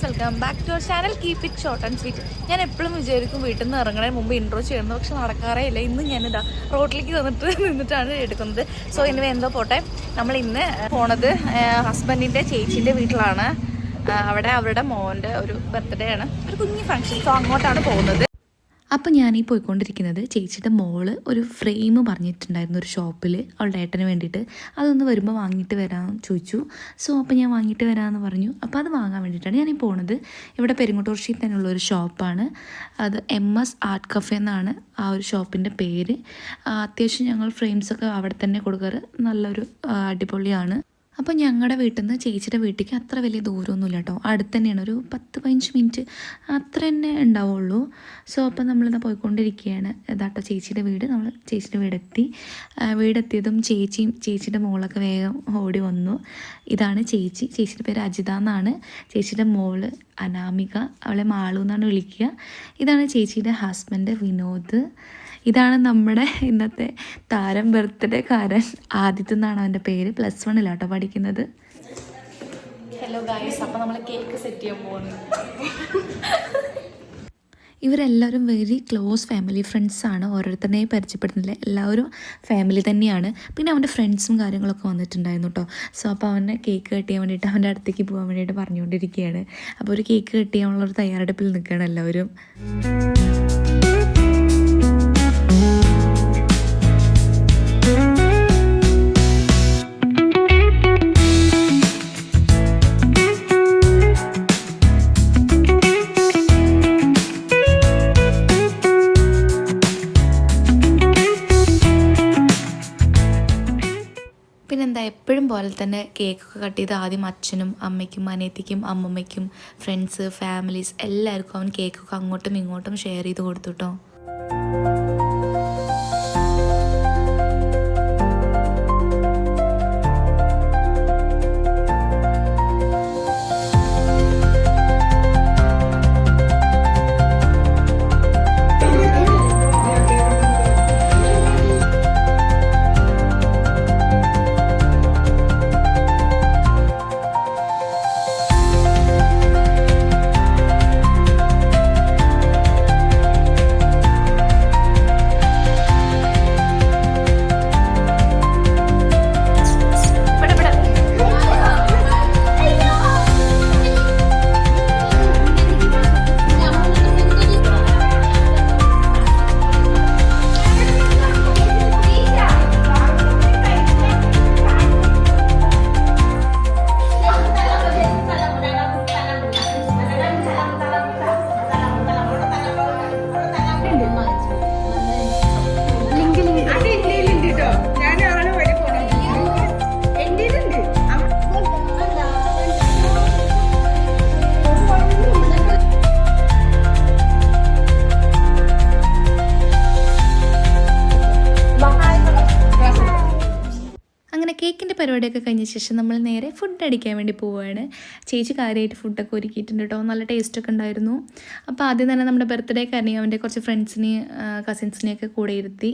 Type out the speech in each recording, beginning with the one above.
Guys welcome back to our channel keep it short and sweet ഞാൻ എപ്പോഴും വിചാരിക്കും വീട്ടിൽ നിന്ന് ഇറങ്ങണേ മുമ്പ് ഇൻട്രോ ചെയ്യുന്നത്. പക്ഷെ നടക്കാറേ ഇല്ല. ഇന്ന് ഞാൻ ഞാനിതാ റോഡിലേക്ക് വന്നിട്ട് നിന്നിട്ടാണ് എടുക്കുന്നത്. സോ ഇനി എന്തോ പോട്ടെ. നമ്മൾ ഇന്ന് പോണത് ഹസ്ബൻഡിന്റെ ചേച്ചീന്റെ വീട്ടിലാണ്. അവിടെ അവരുടെ മോന്റെ ഒരു ബർത്ത്ഡേ ആണ്. ഒരു കുഞ്ഞു ഫംഗ്ഷൻ സോ അങ്ങോട്ടാണ് പോകുന്നത്. അപ്പോൾ ഞാൻ ഈ പോയിക്കൊണ്ടിരിക്കുന്നത് ചേച്ചിയുടെ മോൾ ഒരു ഫ്രെയിം പറഞ്ഞിട്ടുണ്ടായിരുന്നു ഒരു ഷോപ്പിൽ അവളുടെ ഏട്ടന് വേണ്ടിയിട്ട്. അതൊന്ന് വരുമ്പോൾ വാങ്ങിയിട്ട് വരാമെന്ന് ചോദിച്ചു. സോ അപ്പോൾ ഞാൻ വാങ്ങിയിട്ട് വരാമെന്ന് പറഞ്ഞു. അപ്പോൾ അത് വാങ്ങാൻ വേണ്ടിയിട്ടാണ് ഞാൻ ഈ പോണത്. ഇവിടെ പെരുങ്ങോട്ടൂർശിയിൽ തന്നെയുള്ള ഒരു ഷോപ്പാണ്. അത് എം എസ് ആർട്ട് കഫേ എന്നാണ് ആ ഒരു ഷോപ്പിന്റെ പേര്. അത്യാവശ്യം ഞങ്ങൾ ഫ്രെയിംസൊക്കെ അവിടെ തന്നെ കൊടുക്കാറ്. നല്ലൊരു അടിപൊളിയാണ്. അപ്പോൾ ഞങ്ങളുടെ വീട്ടിൽ നിന്ന് ചേച്ചിയുടെ വീട്ടിലേക്ക് അത്ര വലിയ ദൂരമൊന്നുമില്ല കേട്ടോ അടുത്ത് തന്നെയാണ് ഒരു പത്ത് പതിനഞ്ച് മിനിറ്റ് അത്ര തന്നെ ഉണ്ടാവുള്ളൂ സോ അപ്പോൾ നമ്മളിതാ പോയിക്കൊണ്ടിരിക്കുകയാണ് ഇതാട്ടോ ചേച്ചിയുടെ വീട്. നമ്മൾ ചേച്ചിയുടെ വീടെത്തി. വീടെത്തിയതും ചേച്ചിയും ചേച്ചിയുടെ മോളൊക്കെ വേഗം ഓടി വന്നു. ഇതാണ് ചേച്ചി. ചേച്ചിയുടെ പേര് അജിത എന്നാണ്. ചേച്ചിയുടെ മോൾ അനാമിക. അവളെ മാളു എന്നാണ് വിളിക്കുക. ഇതാണ് ചേച്ചിയുടെ ഹസ്ബൻഡ് വിനോദ്. ഇതാണ് നമ്മുടെ ഇന്നത്തെ താരം ബർത്ത്ഡേ കാരൻ ആദിത്യം എന്നാണ് അവന്റെ പേര്. പ്ലസ് വണ്ണിലാട്ടോ പഠിക്കുന്നത്. ഹലോ ഗായസ് അപ്പോൾ നമ്മൾ കേക്ക് സെറ്റ് ചെയ്യാൻ പോകുന്നു ഇവരെല്ലാവരും വെരി ക്ലോസ് ഫാമിലി ഫ്രണ്ട്സാണ് ഓരോരുത്തരെയും പരിചയപ്പെടുന്നില്ല എല്ലാവരും ഫാമിലി തന്നെയാണ്. പിന്നെ അവന്റെ ഫ്രണ്ട്സും കാര്യങ്ങളൊക്കെ വന്നിട്ടുണ്ടായിരുന്നു കേട്ടോ സോ അപ്പോൾ അവനെ കേക്ക് കട്ട് ചെയ്യാൻ വേണ്ടിയിട്ട് അവന്റെ അടുത്തേക്ക് പോകാൻ വേണ്ടിയിട്ട് പറഞ്ഞുകൊണ്ടിരിക്കുകയാണ്. അപ്പോൾ ഒരു കേക്ക് കട്ട് ചെയ്യാനുള്ളൊരു തയ്യാറെടുപ്പിൽ നിൽക്കുകയാണ് എല്ലാവരും. എപ്പോഴും പോലെ തന്നെ കേക്കൊക്കെ കട്ട് ചെയ്ത് ആദ്യം അച്ഛനും അമ്മയ്ക്കും അനിയത്തിക്കും അമ്മമ്മയ്ക്കും ഫ്രണ്ട്സ് ഫാമിലീസ് എല്ലാവർക്കും അവൻ കേക്കൊക്കെ അങ്ങോട്ടും ഇങ്ങോട്ടും ഷെയർ ചെയ്ത് കൊടുത്തു കേട്ടോ കേക്കിന്റെ പരിപാടിയൊക്കെ കഴിഞ്ഞ ശേഷം നമ്മൾ നേരെ ഫുഡ് അടിക്കാൻ വേണ്ടി പോവുകയാണ്. ചേച്ചി കാര്യമായിട്ട് ഫുഡൊക്കെ ഒരുക്കിയിട്ടുണ്ട് കേട്ടോ നല്ല ടേസ്റ്റൊക്കെ ഉണ്ടായിരുന്നു. അപ്പോൾ ആദ്യം തന്നെ നമ്മുടെ ബർത്ത്ഡേ കാരണം അവന്റെ കുറച്ച് ഫ്രണ്ട്സിനെ കസിൻസിനെയൊക്കെ കൂടെ ഇരുത്തി.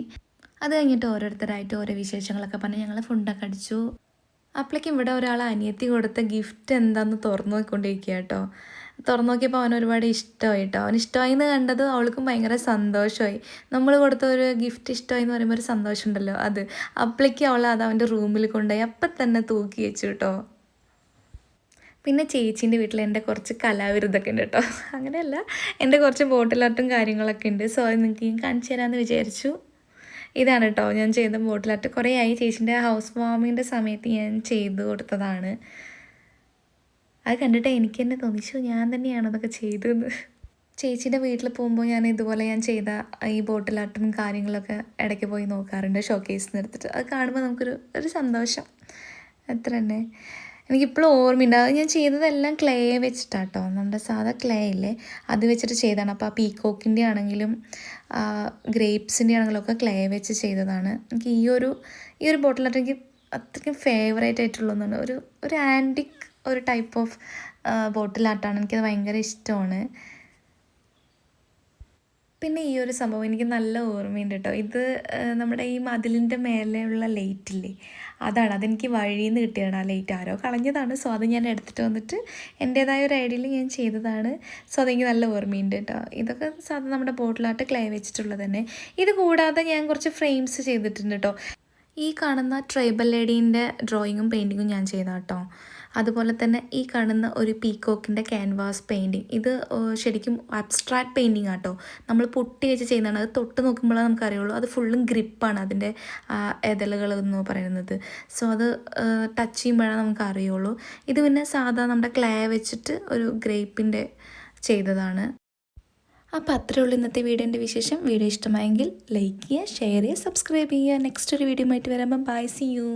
അത് കഴിഞ്ഞിട്ട് ഓരോരുത്തരായിട്ട് ഓരോ വിശേഷങ്ങളൊക്കെ പറഞ്ഞ് ഞങ്ങൾ ഫുഡൊക്കെ അടിച്ചു. അപ്പോഴേക്കും ഇവിടെ ഒരാൾ അനിയത്തി കൊടുത്ത ഗിഫ്റ്റ് എന്താണെന്ന് തുറന്നു നോക്കിക്കൊണ്ടിരിക്കുക കേട്ടോ തുറന്നു നോക്കിയപ്പോൾ അവൻ ഒരുപാട് ഇഷ്ടമായി കേട്ടോ അവൻ ഇഷ്ടമായി എന്ന് കണ്ടത് അവൾക്കും ഭയങ്കര സന്തോഷമായി. നമ്മൾ കൊടുത്ത ഒരു ഗിഫ്റ്റ് ഇഷ്ടമായി എന്ന് പറയുമ്പോൾ ഒരു സന്തോഷമുണ്ടല്ലോ അത്. അപ്പളേക്ക് അവൾ അത് അവന്റെ റൂമിൽ കൊണ്ടുപോയി അപ്പം തന്നെ തൂക്കി വെച്ചു കേട്ടോ പിന്നെ ചേച്ചീന്റെ വീട്ടിൽ എന്റെ കുറച്ച് കലാവിരുദ്ധമൊക്കെ ഉണ്ട് കേട്ടോ. അങ്ങനെയല്ല എന്റെ കുറച്ച് ബോട്ടിൽ കാര്യങ്ങളൊക്കെ ഉണ്ട്. സോ അത് നിങ്ങൾക്ക് ഞാൻ കാണിച്ചു തരാമെന്ന് വിചാരിച്ചു. ഇതാണ് കേട്ടോ. ഞാൻ ചെയ്ത ബോട്ടിൽ ആർട്ട് കുറേ ആയി ചേച്ചീന്റെ ഹൗസ് വാമിങ്ങിന്റെ സമയത്ത് ഞാൻ ചെയ്തു കൊടുത്തതാണ്. അത് കണ്ടിട്ട് എനിക്ക് തന്നെ തോന്നിച്ചു ഞാൻ തന്നെയാണ് അതൊക്കെ ചെയ്തതെന്ന്. ചേച്ചിയുടെ വീട്ടിൽ പോകുമ്പോൾ ഞാൻ ഇതുപോലെ ഞാൻ ചെയ്ത ഈ ബോട്ടിലാട്ടും കാര്യങ്ങളൊക്കെ ഇടയ്ക്ക് പോയി നോക്കാറുണ്ട് ഷോക്കേസിൽ നിന്ന് എടുത്തിട്ട്. അത് കാണുമ്പോൾ നമുക്കൊരു ഒരു സന്തോഷം. അത്ര തന്നെ. എനിക്കിപ്പോഴും ഓർമ്മയുണ്ട്. അത് ഞാൻ ചെയ്തതെല്ലാം ക്ലേ വെച്ചിട്ടാട്ടോ. നമ്മുടെ സാധാ ക്ലേ ഇല്ലേ? അത് വെച്ചിട്ട് ചെയ്തതാണ്. അപ്പോൾ ആ പീക്കോക്കിന്റെ ആണെങ്കിലും ഗ്രേപ്സിന്റെ ആണെങ്കിലും ഒക്കെ ക്ലേ വെച്ച് ചെയ്തതാണ്. എനിക്ക് ഈ ഒരു ഈ ഒരു ബോട്ടിലായിട്ട് എനിക്ക് അത്രയ്ക്കും ഫേവറേറ്റ് ആയിട്ടുള്ളതെന്നാണ് ഒരു ഒരു ആന്റിക് ഒരു ടൈപ്പ് ഓഫ് ബോട്ടിൽ ആർട്ടാണ് എനിക്കത് ഭയങ്കര ഇഷ്ടമാണ്. പിന്നെ ഈ ഒരു സംഭവം എനിക്ക് നല്ല ഓർമ്മയുണ്ട് കേട്ടോ ഇത് നമ്മുടെ ഈ മതിലിന്റെ മേലെയുള്ള ലൈറ്റ് ഇല്ലേ? അതാണ്. അതെനിക്ക് വഴിയിൽ നിന്ന് കിട്ടിയതാണ് ആ ലൈറ്റ്. ആരോ കളഞ്ഞതാണ്. സോ അത് ഞാൻ എടുത്തിട്ട് വന്നിട്ട് എന്റേതായ ഒരു ഐഡിയയിൽ ഞാൻ ചെയ്തതാണ്. സോ അതെനിക്ക് നല്ല ഓർമ്മയുണ്ട് കേട്ടോ ഇതൊക്കെ സാധാരണ നമ്മുടെ ബോട്ടിലായിട്ട് ക്ലേ വെച്ചിട്ടുള്ളത് തന്നെ. ഇത് കൂടാതെ ഞാൻ കുറച്ച് ഫ്രെയിംസ് ചെയ്തിട്ടുണ്ട് കേട്ടോ ഈ കാണുന്ന ട്രൈബൽ ലേഡീന്റെ ഡ്രോയിങ്ങും പെയിന്റിങ്ങും ഞാൻ ചെയ്ത കേട്ടോ അതുപോലെ തന്നെ ഈ കാണുന്ന ഒരു പീക്കോക്കിന്റെ ക്യാൻവാസ് പെയിന്റിങ് ഇത് ശരിക്കും അബ്സ്ട്രാക്ട് പെയിന്റിങ് ആട്ടോ. നമ്മൾ പൊട്ടി വെച്ച് ചെയ്യുന്നതാണ്. അത് തൊട്ട് നോക്കുമ്പോഴേ നമുക്കറിയുള്ളൂ. അത് ഫുള്ളും ഗ്രിപ്പാണ് അതിന്റെ എതലുകൾ എന്ന് പറയുന്നത്. സോ അത് ടച്ച് ചെയ്യുമ്പോഴാണ് നമുക്ക് അറിയുള്ളൂ ഇത് പിന്നെ സാധാ നമ്മുടെ ക്ലേ വെച്ചിട്ട് ഒരു ഗ്രേപ്പിന്റെ ചെയ്തതാണ്. അപ്പോൾ അത്രേ ഉള്ളൂ ഇന്നത്തെ വീഡിയോന്റെ വിശേഷം. വീഡിയോ ഇഷ്ടമായെങ്കിൽ ലൈക്ക് ചെയ്യുക ഷെയർ ചെയ്യുക സബ്സ്ക്രൈബ് ചെയ്യുക. നെക്സ്റ്റ് ഒരു വീഡിയോ ആയിട്ട് വരുമ്പം ബൈ സി യു